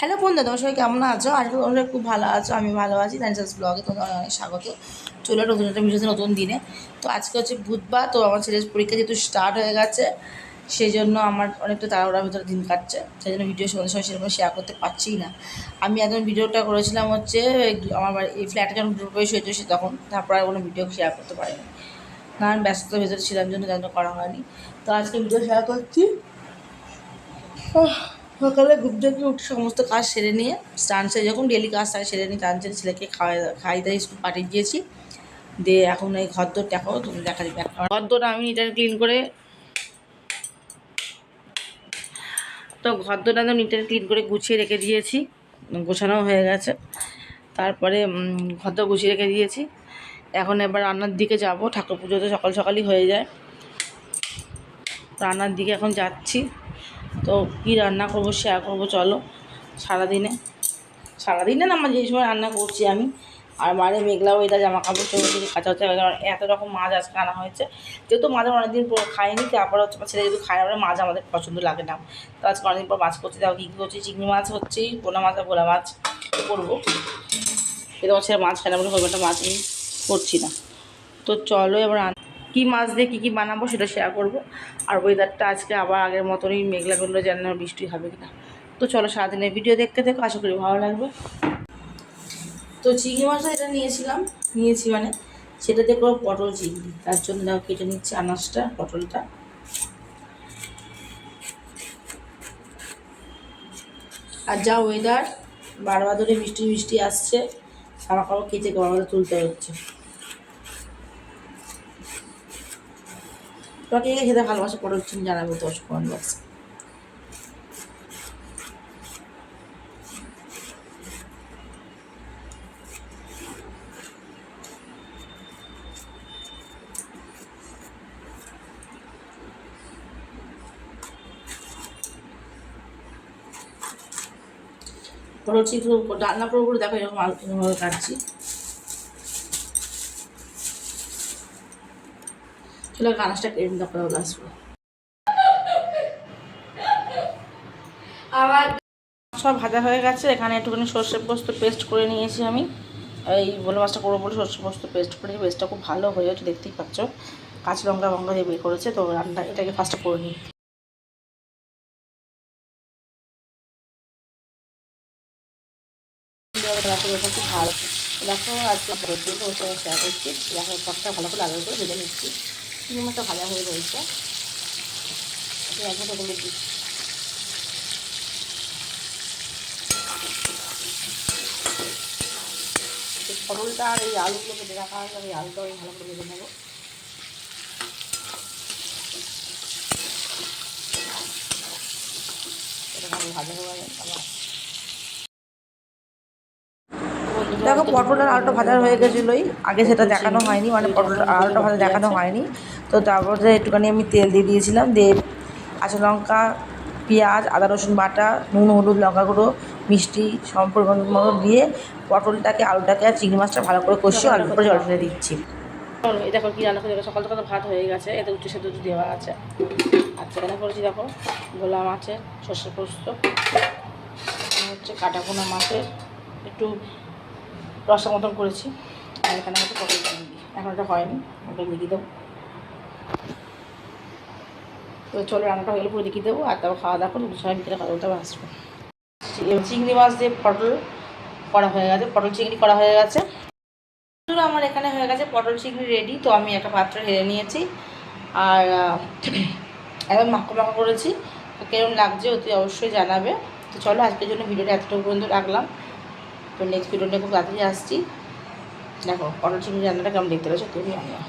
Hello বন্ধু তোমার সবাই কেমন আছো? আজকে তোমরা খুব ভালো আছো, আমি ভালো আছি। ডান্সার্স ব্লগে তোমাদের অনেক স্বাগত। চলে নতুন একটা ভিডিওতে নতুন দিনে। তো আজকে হচ্ছে বুধবার, তো আমার ছেলের পরীক্ষা যেহেতু স্টার্ট হয়ে গেছে, সেই জন্য আমার অনেকটা তাড়াহুড়ার ভিতরে দিন কাটছে। সেই জন্য ভিডিও সঙ্গে সঙ্গে সেরকম শেয়ার করতে পারছি না। আমি একদম ভিডিওটা করেছিলাম হচ্ছে আমার এই ফ্ল্যাটে যখন প্রবেশ হয়েছে সে তখন, তারপর আর কোনো ভিডিও শেয়ার করতে পারিনি। নানান ব্যস্ততার ভেতরে ছিলাম, জন্য যেন করা হয়নি। তো আজকে ভিডিও শেয়ার করছি। সকালে ঘুম থেকে উঠে সমস্ত কাজ সেরে নিয়ে স্নান সেরে যখন ডেলি কাজ থাকে সেরে নিয়ে স্নান সেরে ছেলেকে খাওয়াই খাই দাই স্কুল পাঠিয়ে দিয়েছি। দিয়ে এখন এই ঘরদোর দেখো তুমি দেখা দিবে ঘরদোর আমি এটা ক্লিন করে তো ঘরদোরটা তো নিটে ক্লিন করে গুছিয়ে রেখে দিয়েছি গোছানো হয়ে গেছে। তারপরে উম, ঘরদোর গুছিয়ে রেখে দিয়েছি। এখন এবার রান্নার দিকে যাব ঠাকুর পুজো তো সকাল সকালই হয়ে যায়। রান্নার দিকে এখন যাচ্ছি। তো কী রান্না করব শেয়ার করব চলো, সারাদিনে। সারাদিনে না আমার যেই সময় রান্না করছি আমি, আর মারে মেঘলা ওইটা জামা কাপড় চোপড় কিছু হচ্ছে কারণ এত রকম মাছ আজকে আনা হয়েছে। যেহেতু মাছ অনেকদিন পর খাইনি, তারপর হচ্ছে ছেলে যেহেতু খায় আমরা মাছ আমাদের পছন্দ লাগে না। তো আজকে অনেকদিন পর মাছ করছি তাও কী কী করছি, চিংড়ি মাছ হচ্ছেই পোনা মাছ আর ভোলা মাছ করব। এরকম ছেলে মাছ খায় না বলে মাছ করছি না। তো চলো এবার কী মাছ দিয়ে কী কী বানাবো সেটা শেয়ার করব। আর ওয়েদারটা আজকে আবার আগের মতনই মেঘলা মেঘলা জানি না বৃষ্টি হবে কিনা। তো চলো সারাদিনের ভিডিও দেখতে দেখো আশা করি ভালো লাগবে। তো চিংড়ি মাছটা এটা নিয়েছিলাম, নিয়েছি মানে সেটা দেখো পটল চিংড়ি। তার জন্য দেখো কেটে নিচ্ছি আনাজটা, পটলটা। আর যা ওয়েদার বারবার ধরে বৃষ্টি বৃষ্টি আসছে কাপড় কেচে গরমে তুলতে হচ্ছে। তোমাকে কে খেতে ভালোবাসে পটল চিংড়ি জানাব দশ কমেন্ট বক্সে চিংড়ি রান্না দেখো এরকম কাটছি। গানাসটা কেটে নিতে পারব আসব সব ভাজা হয়ে গেছে এখানে একটুখানি সর্ষে পোস্ত পেস্ট করে নিয়েছি আমি। এই বলে মাছটা করব বলে সর্ষে পোস্ত পেস্ট করে পেস্টটা খুব ভালো হয়ে যাচ্ছে দেখতেই পাচ্ছ। কাঁচা লঙ্কা লঙ্কা দিয়ে বের করেছে তো রান্না এটাকে ফার্স্টে করে নিই। খুব ভালো দেখো আজকে শেয়ার করছি ভালো করে আলাদা করে ভেজে নিচ্ছি। চিংড়ি মাছটা ভাজা হয়ে রয়েছে। একদম ওগুলো দিচ্ছি। পটলটা আর এই আলুগুলো কেটে রাখা আছে এই আলুটা আমি ভালো করে ভেজে নেব। এটা ভালো ভাজা হয়ে গেছে আবার দেখো, পটলের আলুটা ভাজা হয়ে গেছিলোই। আগে সেটা দেখানো হয়নি মানে পটলের আলুটা ভাজা দেখানো হয়নি। তো তারপরে একটুখানি আমি তেল দিয়ে দিয়েছিলাম, দিয়ে কাঁচা লঙ্কা, পেঁয়াজ, আদা, রসুন বাটা, নুন, হলুদ, লঙ্কা গুঁড়ো, মিষ্টি, সম্পূর্ণ মতো দিয়ে পটলটাকে, আলুটাকে আর চিংড়ি মাছটা ভালো করে কষিয়ে অল্প করে জল ফেলে দিচ্ছি। দেখো কি রান্না করে সকাল সকাল ভাত হয়ে গেছে এতে উচ্চ সেদ্ধ দেওয়া আছে। আর সেখানে করেছি দেখো গোলা মাছের সর্ষে পোস্ত হচ্ছে কাটা পোনা মাছের, একটু রসা মতন করেছি। আর এখানে হচ্ছে পটল চিংড়ি। এখন এটা হয়নি, ওটা দেখিয়ে দেবো। তো চলো রান্নাটা হয়ে গেলে পুরো দেখিয়ে দেবো, আর তারপর খাওয়া দাওয়া করে সবাই ভিতরে খাওয়া দাওয়া আসব। চিংড়ি মাছ দিয়ে পটল করা হয়ে গেছে, পটল চিংড়ি করা হয়ে গেছে। আমার এখানে হয়ে গেছে পটল চিংড়ি রেডি তো আমি একটা পাত্র হেরে নিয়েছি। আর একদম মাখো মাখো করেছি। কেরম লাগছে অতি অবশ্যই জানাবে। তো চলো, আজকের জন্য ভিডিওটা এতটুকু পর্যন্ত রাখলাম। তো নেক্সট ভিডিও নিয়ে খুব তাড়াতাড়ি আসছি। দেখো পটল চিংড়ি রান্নাটা কেমন দেখতে পাচ্ছ তুমি আমিও